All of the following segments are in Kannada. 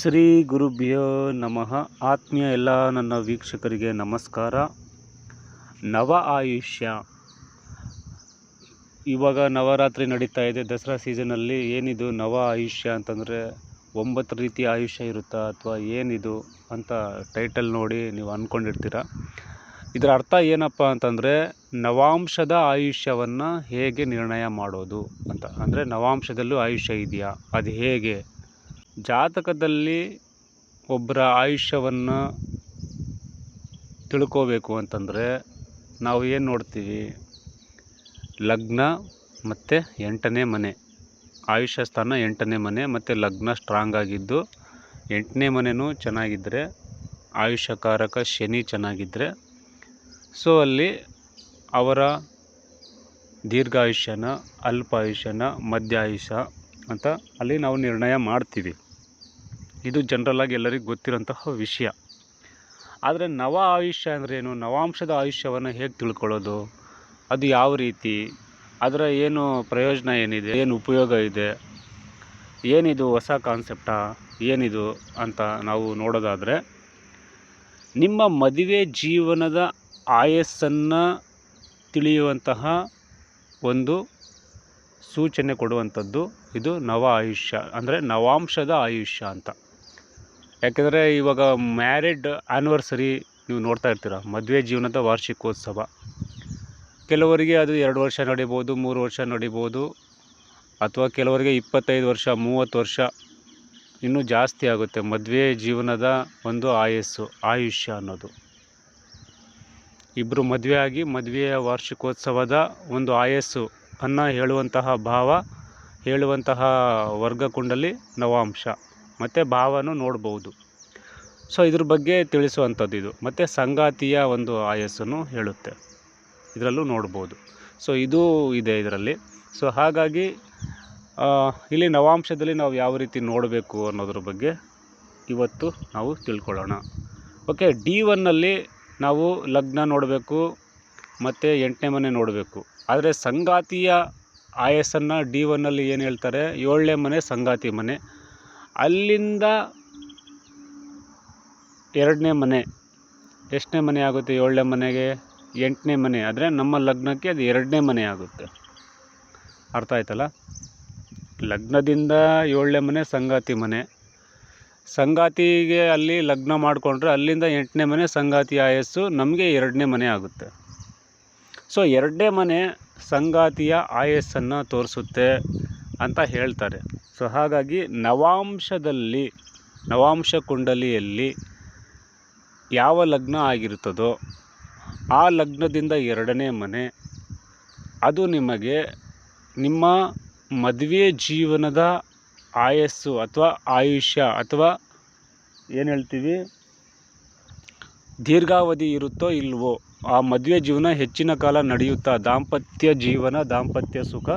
ಶ್ರೀ ಗುರುಭ್ಯೋ ನಮಃ. ಆತ್ಮೀಯ ಎಲ್ಲ ನನ್ನ ವೀಕ್ಷಕರಿಗೆ ನಮಸ್ಕಾರ. ನವ ಆಯುಷ್ಯ. ಇವಾಗ ನವರಾತ್ರಿ ನಡೀತಾ ಇದೆ. ದಸರಾ ಸೀಸನಲ್ಲಿ ಏನಿದು ನವ ಆಯುಷ್ಯ ಅಂತಂದರೆ ಒಂಬತ್ತು ರೀತಿಯ ಆಯುಷ್ಯ ಇರುತ್ತಾ ಅಥವಾ ಏನಿದು ಅಂತ ಟೈಟಲ್ ನೋಡಿ ನೀವು ಅಂದ್ಕೊಂಡಿರ್ತೀರ ಇದರ ಅರ್ಥ ಏನಪ್ಪ ಅಂತಂದರೆ ನವಾಂಶದ ಆಯುಷ್ಯವನ್ನು ಹೇಗೆ ನಿರ್ಣಯ ಮಾಡೋದು ಅಂತ. ಅಂದರೆ ನವಾಂಶದಲ್ಲೂ ಆಯುಷ್ಯ ಇದೆಯಾ? ಅದು ಹೇಗೆ? ಜಾತಕದಲ್ಲಿ ಒಬ್ಬರ ಆಯುಷ್ಯವನ್ನು ತಿಳ್ಕೋಬೇಕು ಅಂತಂದರೆ ನಾವು ಏನು ನೋಡ್ತೀವಿ? ಲಗ್ನ ಮತ್ತು ಎಂಟನೇ ಮನೆ. ಆಯುಷ್ಯ ಸ್ಥಾನ ಎಂಟನೇ ಮನೆ ಮತ್ತು ಲಗ್ನ ಸ್ಟ್ರಾಂಗ್ ಆಗಿದ್ದು ಎಂಟನೇ ಮನೆಯೂ ಚೆನ್ನಾಗಿದ್ದರೆ ಆಯುಷ್ಯಕಾರಕ ಶನಿ ಚೆನ್ನಾಗಿದ್ದರೆ ಸೊ ಅಲ್ಲಿ ಅವರ ದೀರ್ಘಾಯುಷ್ಯನ, ಅಲ್ಪಾಯುಷ್ಯನ ಮಧ್ಯ ಆಯುಷ್ಯ ಅಂತ ಅಲ್ಲಿ ನಾವು ನಿರ್ಣಯ ಮಾಡ್ತೀವಿ. ಇದು ಜನರಲಾಗಿ ಎಲ್ಲರಿಗೂ ಗೊತ್ತಿರೋಂತಹ ವಿಷಯ. ಆದರೆ ನವ ಆಯುಷ್ಯ ಅಂದ್ರೇನು ನವಾಂಶದ ಆಯುಷ್ಯವನ್ನು ಹೇಗೆ ತಿಳ್ಕೊಳ್ಳೋದು? ಅದು ಯಾವ ರೀತಿ? ಅದರ ಏನು ಪ್ರಯೋಜನ ಏನಿದೆ? ಏನು ಉಪಯೋಗ ಇದೆ? ಏನಿದು ಹೊಸ ಕಾನ್ಸೆಪ್ಟಾ ಏನಿದು ಅಂತ ನಾವು ನೋಡೋದಾದರೆ, ನಿಮ್ಮ ಮದುವೆ ಜೀವನದ ಆಯಸ್ಸನ್ನು ತಿಳಿಯುವಂತಹ ಒಂದು ಸೂಚನೆ ಕೊಡುವಂಥದ್ದು ಇದು ನವ ಆಯುಷ್ಯ. ಅಂದರೆ ನವಾಂಶದ ಆಯುಷ್ಯ ಅಂತ. ಯಾಕೆಂದರೆ ಇವಾಗ ಮ್ಯಾರಿಡ್ ಆ್ಯನಿವರ್ಸರಿ ನೀವು ನೋಡ್ತಾ ಇರ್ತೀರ, ಮದುವೆ ಜೀವನದ ವಾರ್ಷಿಕೋತ್ಸವ. ಕೆಲವರಿಗೆ ಅದು ಎರಡು ವರ್ಷ ನಡಿಬೋದು, ಮೂರು ವರ್ಷ ನಡಿಬೋದು, ಅಥವಾ ಕೆಲವರಿಗೆ ಇಪ್ಪತ್ತೈದು ವರ್ಷ, ಮೂವತ್ತು ವರ್ಷ, ಇನ್ನೂ ಜಾಸ್ತಿ ಆಗುತ್ತೆ ಮದುವೆ ಜೀವನದ ಒಂದು ಆಯಸ್ಸು, ಆಯುಷ್ಯ ಅನ್ನೋದು. ಇಬ್ಬರು ಮದುವೆ ಆಗಿ ಮದುವೆಯ ವಾರ್ಷಿಕೋತ್ಸವದ ಒಂದು ಆಯಸ್ಸು ಅನ್ನ ಹೇಳುವಂತಹ ಭಾವ, ಹೇಳುವಂತಹ ವರ್ಗಕುಂಡಲಿ ನವಾಂಶ. ಮತ್ತು ಭಾವನೂ ನೋಡ್ಬೋದು. ಸೊ ಇದ್ರ ಬಗ್ಗೆ ತಿಳಿಸುವಂಥದ್ದು ಇದು. ಮತ್ತು ಸಂಗಾತಿಯ ಒಂದು ಆಯಸ್ಸನ್ನು ಹೇಳುತ್ತೆ. ಇದರಲ್ಲೂ ನೋಡ್ಬೋದು. ಸೊ ಇದು ಇದೆ ಇದರಲ್ಲಿ. ಸೊ ಹಾಗಾಗಿ ಇಲ್ಲಿ ನವಾಂಶದಲ್ಲಿ ನಾವು ಯಾವ ರೀತಿ ನೋಡಬೇಕು ಅನ್ನೋದ್ರ ಬಗ್ಗೆ ಇವತ್ತು ನಾವು ತಿಳ್ಕೊಳ್ಳೋಣ. ಓಕೆ ಡಿ ಒನ್ನಲ್ಲಿ ನಾವು ಲಗ್ನ ನೋಡಬೇಕು, ಮತ್ತು ಎಂಟನೇ ಮನೆ ನೋಡಬೇಕು. ಆದರೆ ಸಂಗಾತಿಯ ಆಯಸ್ಸನ್ನು ಡಿ ಒನ್ನಲ್ಲಿ ಏನು ಹೇಳ್ತಾರೆ? ಏಳನೇ ಮನೆ ಸಂಗಾತಿ ಮನೆ. ಅಲ್ಲಿಂದ ಎರಡನೇ ಮನೆ, ಎಷ್ಟನೇ ಮನೆ ಆಗುತ್ತೆ? ಏಳನೇ ಮನೆಗೆ ಎಂಟನೇ ಮನೆ. ಆದರೆ ನಮ್ಮ ಲಗ್ನಕ್ಕೆ ಅದು ಎರಡನೇ ಮನೆ ಆಗುತ್ತೆ. ಅರ್ಥ ಆಯ್ತಲ್ಲ? ಲಗ್ನದಿಂದ ಏಳನೇ ಮನೆ, ಸಂಗಾತಿ ಮನೆ. ಸಂಗಾತಿಗೆ ಅಲ್ಲಿ ಲಗ್ನ ಮಾಡಿಕೊಂಡ್ರೆ ಅಲ್ಲಿಂದ ಎಂಟನೇ ಮನೆ, ಸಂಗಾತಿ ಆಯಸ್ಸು ನಮಗೆ ಎರಡನೇ ಮನೆ ಆಗುತ್ತೆ. ಸೊ ಎರಡನೇ ಮನೆ ಸಂಗಾತಿಯ ಆಯಸ್ಸನ್ನು ತೋರಿಸುತ್ತೆ. ಅಂತ ಹೇಳ್ತಾರೆ. ಸೊ ಹಾಗಾಗಿ ನವಾಂಶದಲ್ಲಿ, ನವಾಂಶ ಕುಂಡಲಿಯಲ್ಲಿ ಯಾವ ಲಗ್ನ ಆಗಿರುತ್ತದೋ ಆ ಲಗ್ನದಿಂದ ಎರಡನೇ ಮನೆ, ಅದು ನಿಮಗೆ ನಿಮ್ಮ ಮದುವೆ ಜೀವನದ ಆಯಸ್ಸು ಅಥವಾ ಆಯುಷ್ಯ ಅಥವಾ ಏನು ಹೇಳ್ತೀವಿ? ದೀರ್ಘಾವಧಿ ಇರುತ್ತೋ ಇಲ್ವೋ, ಆ ಮದುವೆ ಜೀವನ ಹೆಚ್ಚಿನ ಕಾಲ ನಡೆಯುತ್ತಾ, ದಾಂಪತ್ಯ ಜೀವನ, ದಾಂಪತ್ಯ ಸುಖ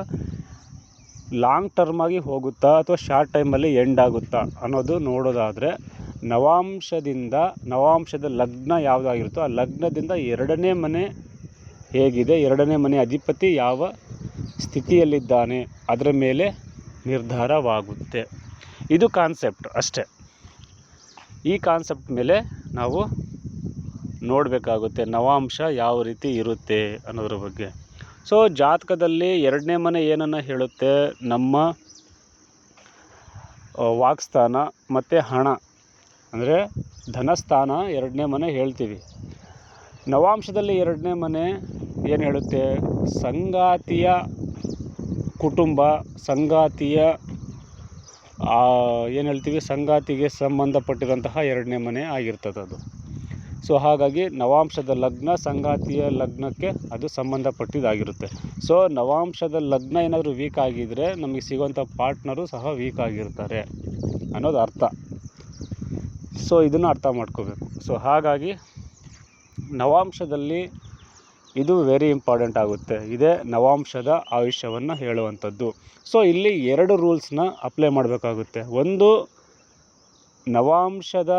ಲಾಂಗ್ ಟರ್ಮಾಗಿ ಹೋಗುತ್ತಾ ಅಥವಾ ಶಾರ್ಟ್ ಟೈಮಲ್ಲಿ ಎಂಡ್ ಆಗುತ್ತಾ ಅನ್ನೋದು ನೋಡೋದಾದರೆ ನವಾಂಶದಿಂದ, ನವಾಂಶದ ಲಗ್ನ ಯಾವುದಾಗಿರುತ್ತೋ ಆ ಲಗ್ನದಿಂದ ಎರಡನೇ ಮನೆ ಹೇಗಿದೆ, ಎರಡನೇ ಮನೆ ಅಧಿಪತಿ ಯಾವ ಸ್ಥಿತಿಯಲ್ಲಿದ್ದಾನೆ ಅದರ ಮೇಲೆ ನಿರ್ಧಾರವಾಗುತ್ತೆ. ಇದು ಕಾನ್ಸೆಪ್ಟ್ ಅಷ್ಟೇ. ಈ ಕಾನ್ಸೆಪ್ಟ್ ಮೇಲೆ ನಾವು ನೋಡಬೇಕಾಗುತ್ತೆ ನವಾಂಶ ಯಾವ ರೀತಿ ಇರುತ್ತೆ ಅನ್ನೋದ್ರ ಬಗ್ಗೆ. ಸೊ ಜಾತಕದಲ್ಲಿ ಎರಡನೇ ಮನೆ ಏನನ್ನು ಹೇಳುತ್ತೆ? ನಮ್ಮ ವಾಕ್ಸ್ಥಾನ ಮತ್ತು ಹಣ. ಅಂದರೆ ಧನಸ್ಥಾನ ಎರಡನೇ ಮನೆ ಹೇಳ್ತೀವಿ. ನವಾಂಶದಲ್ಲಿ ಎರಡನೇ ಮನೆ ಏನು ಹೇಳುತ್ತೆ? ಸಂಗಾತಿಯ ಕುಟುಂಬ, ಸಂಗಾತಿಯ ಏನು ಹೇಳ್ತೀವಿ? ಸಂಗಾತಿಗೆ ಸಂಬಂಧಪಟ್ಟಿರೋಂತಹ ಎರಡನೇ ಮನೆ ಆಗಿರ್ತದದು ಸೊ ಹಾಗಾಗಿ ನವಾಂಶದ ಲಗ್ನ ಸಂಗಾತಿಯ ಲಗ್ನಕ್ಕೆ ಅದು ಸಂಬಂಧಪಟ್ಟಿದ್ದಾಗಿರುತ್ತೆ. ಸೊ ನವಾಂಶದ ಲಗ್ನ ಏನಾದರೂ ವೀಕ್ ಆಗಿದ್ದರೆ ನಮಗೆ ಸಿಗುವಂಥ ಪಾರ್ಟ್ನರು ಸಹ ವೀಕ್ ಆಗಿರ್ತಾರೆ ಅನ್ನೋದು ಅರ್ಥ. ಸೊ ಇದನ್ನು ಅರ್ಥ ಮಾಡ್ಕೋಬೇಕು. ಸೊ ಹಾಗಾಗಿ ನವಾಂಶದಲ್ಲಿ ಇದು ವೆರಿ ಇಂಪಾರ್ಟೆಂಟ್ ಆಗುತ್ತೆ. ಇದೇ ನವಾಂಶದ ಆಯುಷ್ಯವನ್ನು ಹೇಳುವಂಥದ್ದು. ಸೊ ಇಲ್ಲಿ ಎರಡು ರೂಲ್ಸ್ನ ಅಪ್ಲೈ ಮಾಡಬೇಕಾಗುತ್ತೆ. ಒಂದು, ನವಾಂಶದ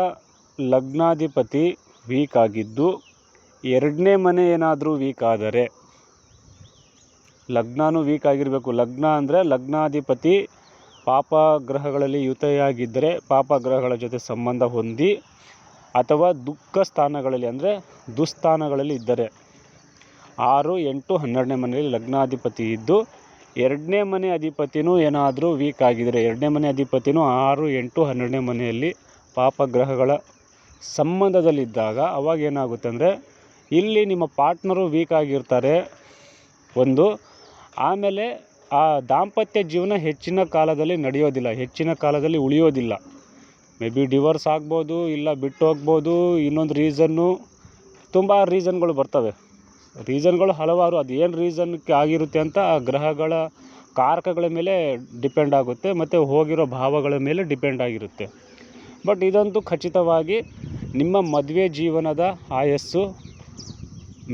ಲಗ್ನಾಧಿಪತಿ ವೀಕ್ ಆಗಿದ್ದು, ಎರಡನೇ ಮನೆ ಏನಾದರೂ ವೀಕ್ ಆದರೆ ಲಗ್ನವೂ ವೀಕ್ ಆಗಿರಬೇಕು. ಲಗ್ನ ಅಂದರೆ ಲಗ್ನಾಧಿಪತಿ ಪಾಪ ಗ್ರಹಗಳಲ್ಲಿ ಯುತೆಯಾಗಿದ್ದರೆ ಪಾಪ ಗ್ರಹಗಳ ಜೊತೆ ಸಂಬಂಧ ಹೊಂದಿ ಅಥವಾ ದುಃಖ ಸ್ಥಾನಗಳಲ್ಲಿ ಅಂದರೆ ದುಸ್ಥಾನಗಳಲ್ಲಿ ಇದ್ದರೆ. ಆರು, ಎಂಟು, ಹನ್ನೆರಡನೇ ಮನೆಯಲ್ಲಿ ಲಗ್ನಾಧಿಪತಿ ಇದ್ದು, ಎರಡನೇ ಮನೆ ಅಧಿಪತಿನೂ ಏನಾದರೂ ವೀಕ್ ಆಗಿದ್ದರೆ ಎರಡನೇ ಮನೆ ಅಧಿಪತಿನೂ ಆರು, ಎಂಟು, ಹನ್ನೆರಡನೇ ಮನೆಯಲ್ಲಿ ಪಾಪ ಗ್ರಹಗಳ ಸಂಬಂಧದಲ್ಲಿದ್ದಾಗ ಅವಾಗ ಏನಾಗುತ್ತೆ ಅಂದರೆ, ಇಲ್ಲಿ ನಿಮ್ಮ ಪಾರ್ಟ್ನರು ವೀಕ್ ಆಗಿರ್ತಾರೆ. ಒಂದು, ಆಮೇಲೆ ಆ ದಾಂಪತ್ಯ ಜೀವನ ಹೆಚ್ಚಿನ ಕಾಲದಲ್ಲಿ ನಡೆಯೋದಿಲ್ಲ, ಹೆಚ್ಚಿನ ಕಾಲದಲ್ಲಿ ಉಳಿಯೋದಿಲ್ಲ. ಮೇ ಬಿ ಡಿವೋರ್ಸ್ ಆಗ್ಬೋದು, ಇಲ್ಲ ಬಿಟ್ಟು ಹೋಗ್ಬೋದು, ಇನ್ನೊಂದು ರೀಸನ್ನು ತುಂಬ ರೀಸನ್ಗಳು ಬರ್ತವೆ. ರೀಸನ್ಗಳು ಹಲವಾರು, ಅದು ಏನು ರೀಸನ್ಗೆ ಆಗಿರುತ್ತೆ ಅಂತ ಆ ಗ್ರಹಗಳ ಕಾರಕಗಳ ಮೇಲೆ ಡಿಪೆಂಡ್ ಆಗುತ್ತೆ, ಮತ್ತು ಹೋಗಿರೋ ಭಾವಗಳ ಮೇಲೆ ಡಿಪೆಂಡ್ ಆಗಿರುತ್ತೆ. ಬಟ್ ಇದಂತೂ ಖಚಿತವಾಗಿ ನಿಮ್ಮ ಮದುವೆ ಜೀವನದ ಆಯಸ್ಸು,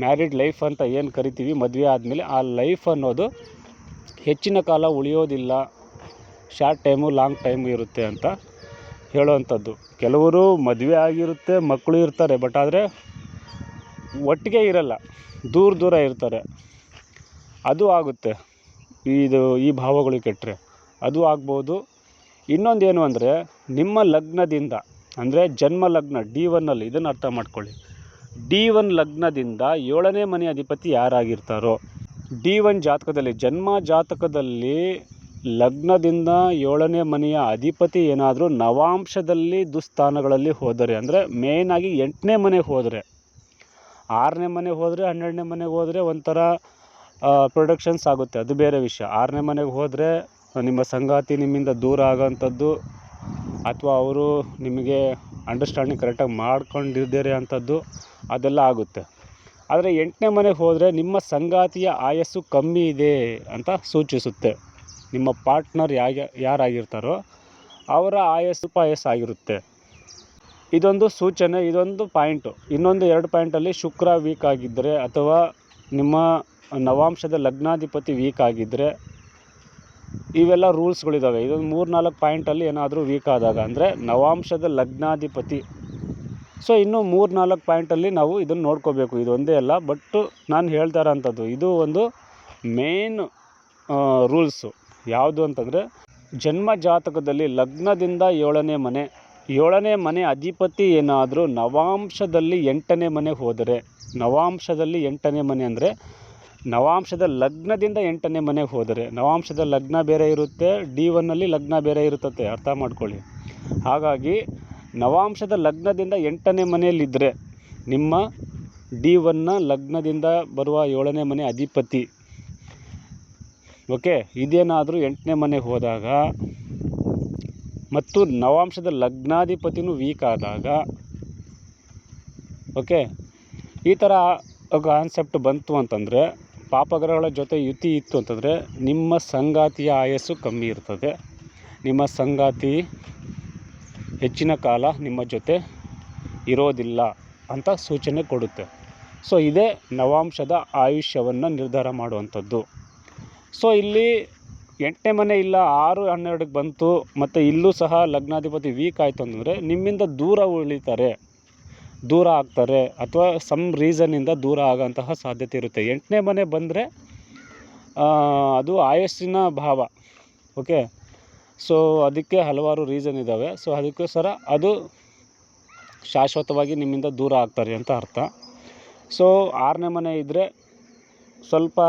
ಮ್ಯಾರಿಡ್ ಲೈಫ್ ಅಂತ ಏನು ಕರಿತೀವಿ, ಮದುವೆ ಆದಮೇಲೆ ಆ ಲೈಫ್ ಅನ್ನೋದು ಹೆಚ್ಚಿನ ಕಾಲ ಉಳಿಯೋದಿಲ್ಲ. ಶಾರ್ಟ್ ಟೈಮು, ಲಾಂಗ್ ಟೈಮು ಇರುತ್ತೆ ಅಂತ ಹೇಳೋವಂಥದ್ದು. ಕೆಲವರು ಮದುವೆ ಆಗಿರುತ್ತೆ, ಮಕ್ಕಳು ಇರ್ತಾರೆ, ಬಟ್ ಆದರೆ ಒಟ್ಟಿಗೆ ಇರಲ್ಲ. ದೂರ ದೂರ ಇರ್ತಾರೆ. ಅದು ಆಗುತ್ತೆ. ಇದು ಈ ಭಾವಗಳು ಕೆಟ್ಟರೆ ಅದು ಆಗ್ಬೋದು. ಇನ್ನೊಂದು ಏನು ಅಂದರೆ ನಿಮ್ಮ ಲಗ್ನದಿಂದ ಅಂದರೆ ಜನ್ಮ ಲಗ್ನ, ಡಿ ಒನ್ನಲ್ಲಿ ಇದನ್ನು ಅರ್ಥ ಮಾಡ್ಕೊಳ್ಳಿ. ಡಿ ಒನ್ ಲಗ್ನದಿಂದ ಏಳನೇ ಮನೆ ಅಧಿಪತಿ ಯಾರಾಗಿರ್ತಾರೋ, ಡಿ ಒನ್ ಜಾತಕದಲ್ಲಿ, ಜನ್ಮ ಜಾತಕದಲ್ಲಿ ಲಗ್ನದಿಂದ ಏಳನೇ ಮನೆಯ ಅಧಿಪತಿ ಏನಾದರೂ ನವಾಂಶದಲ್ಲಿ ದುಸ್ಥಾನಗಳಲ್ಲಿ ಹೋದರೆ, ಅಂದರೆ ಮೇಯ್ನಾಗಿ ಎಂಟನೇ ಮನೆಗೆ ಹೋದರೆ, ಆರನೇ ಮನೆಗೆ ಹೋದರೆ ಹನ್ನೆರಡನೇ ಮನೆಗೆ ಹೋದರೆ ಒಂಥರ ಪ್ರೊಡಕ್ಷನ್ಸ್ ಆಗುತ್ತೆ. ಅದು ಬೇರೆ ವಿಷಯ. ಆರನೇ ಮನೆಗೆ ಹೋದರೆ ನಿಮ್ಮ ಸಂಗಾತಿ ನಿಮ್ಮಿಂದ ದೂರ ಆಗೋವಂಥದ್ದು ಅಥವಾ ಅವರು ನಿಮಗೆ ಅಂಡರ್ಸ್ಟ್ಯಾಂಡಿಂಗ್ ಕರೆಕ್ಟಾಗಿ ಮಾಡ್ಕೊಂಡಿದ್ದೀರಿ ಅಂಥದ್ದು ಅದೆಲ್ಲ ಆಗುತ್ತೆ. ಆದರೆ ಎಂಟನೇ ಮನೆಗೆ ಹೋದರೆ ನಿಮ್ಮ ಸಂಗಾತಿಯ ಆಯಸ್ಸು ಕಮ್ಮಿ ಇದೆ ಅಂತ ಸೂಚಿಸುತ್ತೆ. ನಿಮ್ಮ ಪಾರ್ಟ್ನರ್ ಯಾಗ, ಯಾರಾಗಿರ್ತಾರೋ ಅವರ ಆಯಸ್ಸು ಪಾಯಸ್ ಆಗಿರುತ್ತೆ. ಇದೊಂದು ಸೂಚನೆ, ಇದೊಂದು ಪಾಯಿಂಟು ಇನ್ನೊಂದು ಎರಡು ಪಾಯಿಂಟಲ್ಲಿ ಶುಕ್ರ ವೀಕ್ ಆಗಿದ್ದರೆ ಅಥವಾ ನಿಮ್ಮ ನವಾಂಶದ ಲಗ್ನಾಧಿಪತಿ ವೀಕ್ ಆಗಿದ್ದರೆ ಇವೆಲ್ಲ ರೂಲ್ಸ್ಗಳಿದ್ದಾವೆ. ಇದೊಂದು ಮೂರು ನಾಲ್ಕು ಪಾಯಿಂಟಲ್ಲಿ ಏನಾದರೂ ವೀಕ್ ಆದಾಗ, ಅಂದರೆ ನವಾಂಶದ ಲಗ್ನಾಧಿಪತಿ. ಸೊ ಇನ್ನು ಮೂರು ನಾಲ್ಕು ಪಾಯಿಂಟಲ್ಲಿ ನಾವು ಇದನ್ನು ನೋಡ್ಕೋಬೇಕು. ಇದು ಒಂದೇ ಅಲ್ಲ ಬಟ್ ನಾನು ಹೇಳ್ತಾ ಇರೋಂಥದ್ದು ಇದು ಒಂದು ಮೇನ್ ರೂಲ್ಸು ಯಾವುದು ಅಂತಂದರೆ, ಜನ್ಮ ಜಾತಕದಲ್ಲಿ ಲಗ್ನದಿಂದ ಏಳನೇ ಮನೆ ಏಳನೇ ಮನೆ ಅಧಿಪತಿ ಏನಾದರೂ ನವಾಂಶದಲ್ಲಿ ಎಂಟನೇ ಮನೆ ಹೋದರೆ, ನವಾಂಶದಲ್ಲಿ ಎಂಟನೇ ಮನೆ ಅಂದರೆ ನವಾಂಶದ ಲಗ್ನದಿಂದ ಎಂಟನೇ ಮನೆಗೆ ಹೋದರೆ, ನವಾಂಶದ ಲಗ್ನ ಬೇರೆ ಇರುತ್ತೆ ಡಿ ಒನ್ನಲ್ಲಿ ಲಗ್ನ ಬೇರೆ ಇರುತ್ತೆ ಅರ್ಥ ಮಾಡ್ಕೊಳ್ಳಿ. ಹಾಗಾಗಿ, ನವಾಂಶದ ಲಗ್ನದಿಂದ ಎಂಟನೇ ಮನೆಯಲ್ಲಿದ್ದರೆ ನಿಮ್ಮ ಡಿ ಒನ್ನ ಲಗ್ನದಿಂದ ಬರುವ ಏಳನೇ ಮನೆ ಅಧಿಪತಿ. ಓಕೆ? ಇದೇನಾದರೂ ಎಂಟನೇ ಮನೆಗೆ ಹೋದಾಗ, ಮತ್ತು ನವಾಂಶದ ಲಗ್ನಾಧಿಪತಿನೂ ವೀಕ್ ಆದಾಗ, ಓಕೆ? ಈ ಥರ ಕಾನ್ಸೆಪ್ಟ್ ಬಂತು ಅಂತಂದರೆ ಪಾಪಗ್ರಹಗಳ ಜೊತೆ ಯುತಿ ಇತ್ತು ಅಂತಂದರೆ ನಿಮ್ಮ ಸಂಗಾತಿಯ ಆಯಸ್ಸು ಕಮ್ಮಿ ಇರ್ತದೆ. ನಿಮ್ಮ ಸಂಗಾತಿ ಹೆಚ್ಚಿನ ಕಾಲ ನಿಮ್ಮ ಜೊತೆ ಇರೋದಿಲ್ಲ ಅಂತ ಸೂಚನೆ ಕೊಡುತ್ತೆ. ಸೊ ಇದೇ ನವಾಂಶದ ಆಯುಷ್ಯವನ್ನು ನಿರ್ಧಾರ ಮಾಡುವಂಥದ್ದು. ಸೊ ಇಲ್ಲಿ ಎಂಟನೇ ಮನೆ ಇಲ್ಲ, ಆರು ಹನ್ನೆರಡಕ್ಕೆ ಬಂತು, ಮತ್ತು ಇಲ್ಲೂ ಸಹ ಲಗ್ನಾಧಿಪತಿ ವೀಕ್ ಆಯಿತು ಅಂತಂದರೆ ನಿಮ್ಮಿಂದ ದೂರ ಉಳಿತಾರೆ. ದೂರ ಆಗ್ತಾರೆ ಅಥವಾ ಸಮ್ ರೀಸನ್ನಿಂದ ದೂರ ಆಗೋಂತಹ ಸಾಧ್ಯತೆ ಇರುತ್ತೆ. ಎಂಟನೇ ಮನೆ ಬಂದರೆ ಅದು ಆಯಸ್ಸಿನ ಭಾವ ಓಕೆ ಸೊ ಅದಕ್ಕೆ ಹಲವಾರು ರೀಸನ್ ಇದ್ದಾವೆ ಸೊ ಅದಕ್ಕೋಸ್ಕರ ಅದು ಶಾಶ್ವತವಾಗಿ ನಿಮ್ಮಿಂದ ದೂರ ಆಗ್ತಾರೆ ಅಂತ ಅರ್ಥ. ಸೊ ಆರನೇ ಮನೆ ಇದ್ದರೆ ಸ್ವಲ್ಪ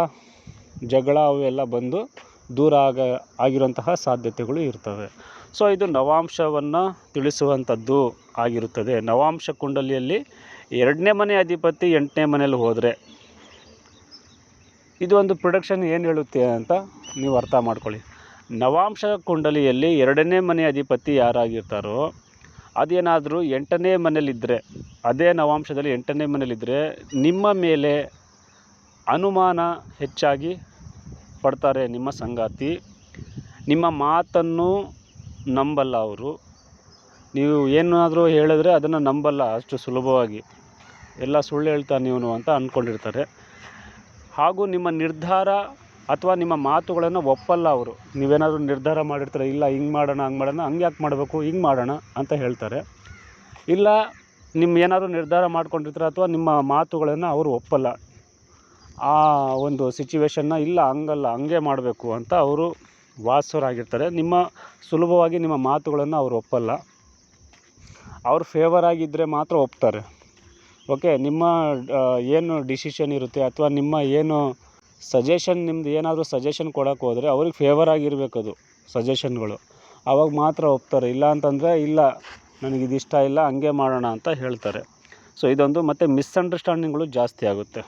ಜಗಳ ಅವೆಲ್ಲ ಬಂದು ದೂರ ಆಗ, ಆಗಿರುವಂತಹ ಸಾಧ್ಯತೆಗಳು ಇರ್ತವೆ. ಸೊ ಇದು ನವಾಂಶವನ್ನು ತಿಳಿಸುವಂಥದ್ದು ಆಗಿರುತ್ತದೆ. ನವಾಂಶ ಕುಂಡಲಿಯಲ್ಲಿ ಎರಡನೇ ಮನೆ ಅಧಿಪತಿ ಎಂಟನೇ ಮನೆಯಲ್ಲಿ ಹೋದರೆ ಇದು ಒಂದು ಪ್ರೊಡಕ್ಷನ್ ಏನು ಹೇಳುತ್ತೆ ಅಂತ ನೀವು ಅರ್ಥ ಮಾಡ್ಕೊಳ್ಳಿ. ನವಾಂಶ ಕುಂಡಲಿಯಲ್ಲಿ ಎರಡನೇ ಮನೆ ಅಧಿಪತಿ ಯಾರಾಗಿರ್ತಾರೋ, ಅದೇನಾದರೂ ಎಂಟನೇ ಮನೇಲಿದ್ದರೆ ಅದೇ ನವಾಂಶದಲ್ಲಿ ಎಂಟನೇ ಮನೇಲಿದ್ದರೆ ನಿಮ್ಮ ಮೇಲೆ ಅನುಮಾನ ಹೆಚ್ಚಾಗಿ ಪಡ್ತಾರೆ ನಿಮ್ಮ ಸಂಗಾತಿ. ನಿಮ್ಮ ಮಾತನ್ನು ನಂಬಲ್ಲ ಅವರು. ನೀವು ಏನಾದರೂ ಹೇಳಿದ್ರೆ ಅದನ್ನು ನಂಬಲ್ಲ, ಅಷ್ಟು ಸುಲಭವಾಗಿ. ಎಲ್ಲ ಸುಳ್ಳು ಹೇಳ್ತಾನೆ ಇವನು ಅಂತ ಅಂದ್ಕೊಂಡಿರ್ತಾರೆ ಹಾಗೂ ನಿಮ್ಮ ನಿರ್ಧಾರ ಅಥವಾ ನಿಮ್ಮ ಮಾತುಗಳನ್ನು ಒಪ್ಪಲ್ಲ ಅವರು. ನೀವೇನಾದರೂ ನಿರ್ಧಾರ ಮಾಡಿರ್ತಾರೆ, ಇಲ್ಲ ಹಿಂಗೆ ಮಾಡೋಣ, ಹಂಗೆ ಮಾಡೋಣ, ಹಂಗೆ ಯಾಕೆ ಮಾಡಬೇಕು, ಹಿಂಗೆ ಮಾಡೋಣ ಅಂತ ಹೇಳ್ತಾರೆ. ಇಲ್ಲ ನಿಮ್ಮ ಏನಾದರೂ ನಿರ್ಧಾರ ಮಾಡ್ಕೊಂಡಿರ್ತಾರೆ ಅಥವಾ ನಿಮ್ಮ ಮಾತುಗಳನ್ನು ಅವರು ಒಪ್ಪಲ್ಲ. ಆ ಒಂದು ಸಿಚುವೇಶನ್ನ ಇಲ್ಲ ಹಂಗಲ್ಲ, ಹಂಗೆ ಮಾಡಬೇಕು ಅಂತ ಅವರು ವಾಸರಾಗಿರ್ತಾರೆ ನಿಮ್ಮ ಸುಲಭವಾಗಿ ನಿಮ್ಮ ಮಾತುಗಳನ್ನು ಅವರು ಒಪ್ಪಲ್ಲ. ಅವ್ರ ಫೇವರ್ ಆಗಿದ್ದರೆ ಮಾತ್ರ ಒಪ್ತಾರೆ. ಓಕೆ ನಿಮ್ಮ ಏನು ಡಿಸಿಷನ್ ಇರುತ್ತೆ ಅಥವಾ ನಿಮ್ಮ ಏನು ಸಜೆಷನ್ ನಿಮ್ದು ಏನಾದರೂ ಸಜೆಷನ್ ಕೊಡೋಕೆ ಹೋದರೆ ಅವ್ರಿಗೆ ಫೇವರ್ ಆಗಿರಬೇಕು ಅದು ಸಜೆಷನ್ಗಳು ಆವಾಗ ಮಾತ್ರ ಒಪ್ತಾರೆ. ಇಲ್ಲ ಅಂತಂದರೆ, ಇಲ್ಲ, ನನಗೆ ಇದು ಇಲ್ಲ, ಹಂಗೆ ಮಾಡೋಣ ಅಂತ ಹೇಳ್ತಾರೆ. ಸೊ ಇದೊಂದು ಮತ್ತು ಮಿಸ್ಅಂಡರ್ಸ್ಟ್ಯಾಂಡಿಂಗ್ಗಳು ಜಾಸ್ತಿ ಆಗುತ್ತೆ.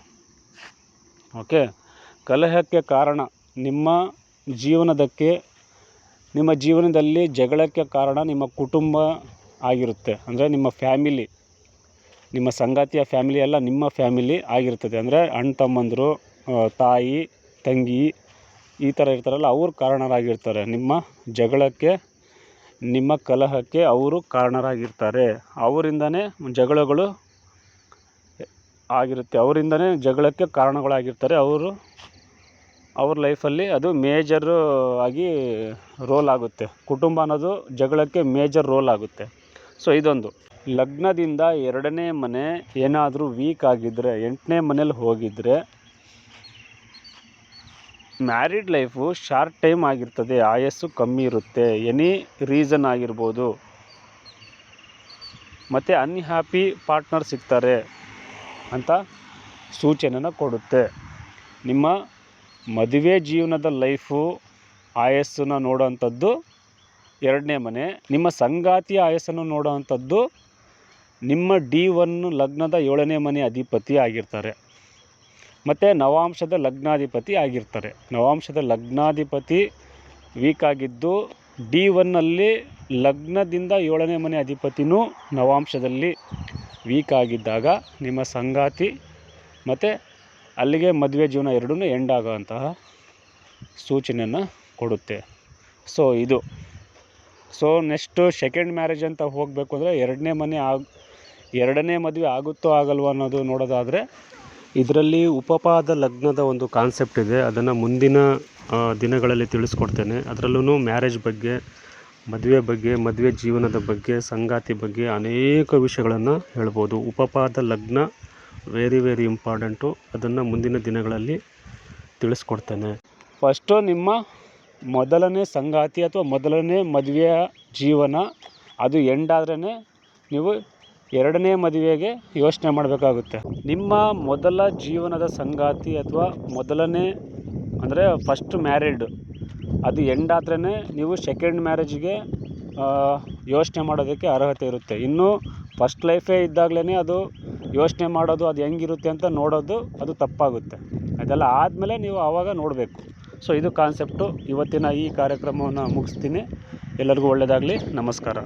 ಓಕೆ ಕಲಹಕ್ಕೆ ಕಾರಣ ನಿಮ್ಮ ಜೀವನದಕ್ಕೆ, ನಿಮ್ಮ ಜೀವನದಲ್ಲಿ ಜಗಳಕ್ಕೆ ಕಾರಣ ನಿಮ್ಮ ಕುಟುಂಬ ಆಗಿರುತ್ತೆ. ಅಂದರೆ ನಿಮ್ಮ ಫ್ಯಾಮಿಲಿ, ನಿಮ್ಮ ಸಂಗಾತಿಯ ಫ್ಯಾಮಿಲಿ ಎಲ್ಲ ನಿಮ್ಮ ಫ್ಯಾಮಿಲಿ ಆಗಿರ್ತದೆ. ಅಂದರೆ ಅಣ್ಣ ತಮ್ಮಂದರು ತಾಯಿ, ತಂಗಿ ಈ ಥರ ಇರ್ತಾರಲ್ಲ, ಅವರು ಕಾರಣರಾಗಿರ್ತಾರೆ. ನಿಮ್ಮ ಜಗಳಕ್ಕೆ, ನಿಮ್ಮ ಕಲಹಕ್ಕೆ ಅವರು ಕಾರಣರಾಗಿರ್ತಾರೆ. ಅವರಿಂದನೇ ಜಗಳಗಳು ಆಗಿರುತ್ತೆ. ಅವರಿಂದನೇ ಜಗಳಕ್ಕೆ ಕಾರಣಗಳಾಗಿರ್ತಾರೆ. ಅವರು ಅವ್ರ ಲೈಫಲ್ಲಿ ಅದು ಮೇಜರು ಆಗಿ ರೋಲ್ ಆಗುತ್ತೆ. ಕುಟುಂಬ ಅನ್ನೋದು ಜಗಳಕ್ಕೆ ಮೇಜರ್ ರೋಲ್ ಆಗುತ್ತೆ. ಸೊ ಇದೊಂದು. ಲಗ್ನದಿಂದ ಎರಡನೇ ಮನೆ ಏನಾದರೂ ವೀಕ್ ಆಗಿದ್ದರೆ ಎಂಟನೇ ಮನೇಲಿ ಹೋಗಿದ್ದರೆ ಮ್ಯಾರಿಡ್ ಲೈಫು ಶಾರ್ಟ್ ಟೈಮ್ ಆಗಿರ್ತದೆ. ಆಯಸ್ಸು ಕಮ್ಮಿ ಇರುತ್ತೆ. ಎನಿ ರೀಸನ್ ಆಗಿರ್ಬೋದು. ಮತ್ತು ಅನ್ಹ್ಯಾಪಿ ಪಾರ್ಟ್ನರ್ ಸಿಗ್ತಾರೆ ಅಂತ ಸೂಚನೆನ ಕೊಡುತ್ತೆ. ನಿಮ್ಮ ಮದುವೆ ಜೀವನದ ಲೈಫು ಆಯಸ್ಸನ್ನು ನೋಡೋವಂಥದ್ದು ಎರಡನೇ ಮನೆ. ನಿಮ್ಮ ಸಂಗಾತಿಯ ಆಯಸ್ಸನ್ನು ನೋಡೋವಂಥದ್ದು ನಿಮ್ಮ ಡಿ ಒನ್ ಲಗ್ನದ ಏಳನೇ ಮನೆ ಅಧಿಪತಿ ಆಗಿರ್ತಾರೆ. ಮತ್ತು ನವಾಂಶದ ಲಗ್ನಾಧಿಪತಿ ಆಗಿರ್ತಾರೆ. ನವಾಂಶದ ಲಗ್ನಾಧಿಪತಿ ವೀಕ್ ಆಗಿದ್ದು ಡಿ ಒನ್ನಲ್ಲಿ ಲಗ್ನದಿಂದ ಏಳನೇ ಮನೆ ಅಧಿಪತಿನೂ ನವಾಂಶದಲ್ಲಿ ವೀಕ್ ಆಗಿದ್ದಾಗ ನಿಮ್ಮ ಸಂಗಾತಿ ಮತ್ತು ಅಲ್ಲಿಗೆ ಮದುವೆ ಜೀವನ ಎರಡೂ ಎಂಡ್ ಆಗೋವಂತಹ ಸೂಚನೆಯನ್ನು ಕೊಡುತ್ತೆ. ಸೊ ಇದು. ಸೊ ನೆಕ್ಸ್ಟು ಸೆಕೆಂಡ್ ಮ್ಯಾರೇಜ್ ಅಂತ ಹೋಗಬೇಕು ಅಂದರೆ ಎರಡನೇ ಮನೆ ಆಗ, ಎರಡನೇ ಮದುವೆ ಆಗುತ್ತೋ ಆಗಲ್ವೋ ಅನ್ನೋದು ನೋಡೋದಾದರೆ ಇದರಲ್ಲಿ ಉಪಪಾದ ಲಗ್ನದ ಒಂದು ಕಾನ್ಸೆಪ್ಟ್ ಇದೆ. ಅದನ್ನು ಮುಂದಿನ ದಿನಗಳಲ್ಲಿ ತಿಳಿಸ್ಕೊಡ್ತೇನೆ. ಅದರಲ್ಲೂ ಮ್ಯಾರೇಜ್ ಬಗ್ಗೆ, ಮದುವೆ ಬಗ್ಗೆ, ಮದುವೆ ಜೀವನದ ಬಗ್ಗೆ, ಸಂಗಾತಿ ಬಗ್ಗೆ ಅನೇಕ ವಿಷಯಗಳನ್ನು ಹೇಳ್ಬೋದು. ಉಪಪಾದ ಲಗ್ನ ವೆರಿ ವೆರಿ ಇಂಪಾರ್ಟೆಂಟು ಅದನ್ನು ಮುಂದಿನ ದಿನಗಳಲ್ಲಿ ತಿಳಿಸ್ಕೊಡ್ತೇನೆ. ಫಸ್ಟು ನಿಮ್ಮ ಮೊದಲನೇ ಸಂಗಾತಿ ಅಥವಾ ಮೊದಲನೇ ಮದುವೆಯ ಜೀವನ, ಅದು ಎಂಡಾದ್ರೇ ನೀವು ಎರಡನೇ ಮದುವೆಗೆ ಯೋಚನೆ ಮಾಡಬೇಕಾಗುತ್ತೆ. ನಿಮ್ಮ ಮೊದಲ ಜೀವನದ ಸಂಗಾತಿ ಅಥವಾ ಮೊದಲನೇ, ಅಂದರೆ ಫಸ್ಟ್ ಮ್ಯಾರಿಡ್ ಅದು ಎಂಡ್ ಆದ್ರೇ ನೀವು ಸೆಕೆಂಡ್ ಮ್ಯಾರೇಜಿಗೆ ಯೋಚನೆ ಮಾಡೋದಕ್ಕೆ ಅರ್ಹತೆ ಇರುತ್ತೆ. ಇನ್ನೂ ಫಸ್ಟ್ ಲೈಫೇ ಇದ್ದಾಗಲೇ ಅದು ಯೋಚನೆ ಮಾಡೋದು ಅದು ಹೆಂಗಿರುತ್ತೆ ಅಂತ ನೋಡೋದು ಅದು ತಪ್ಪಾಗುತ್ತೆ. ಅದೆಲ್ಲ ಆದಮೇಲೆ ನೀವು ಆವಾಗ ನೋಡಬೇಕು. ಸೊ ಇದು ಕಾನ್ಸೆಪ್ಟು ಇವತ್ತಿನ ಈ ಕಾರ್ಯಕ್ರಮವನ್ನು ಮುಗಿಸ್ತೀನಿ. ಎಲ್ಲರಿಗೂ ಒಳ್ಳೆಯದಾಗಲಿ ನಮಸ್ಕಾರ.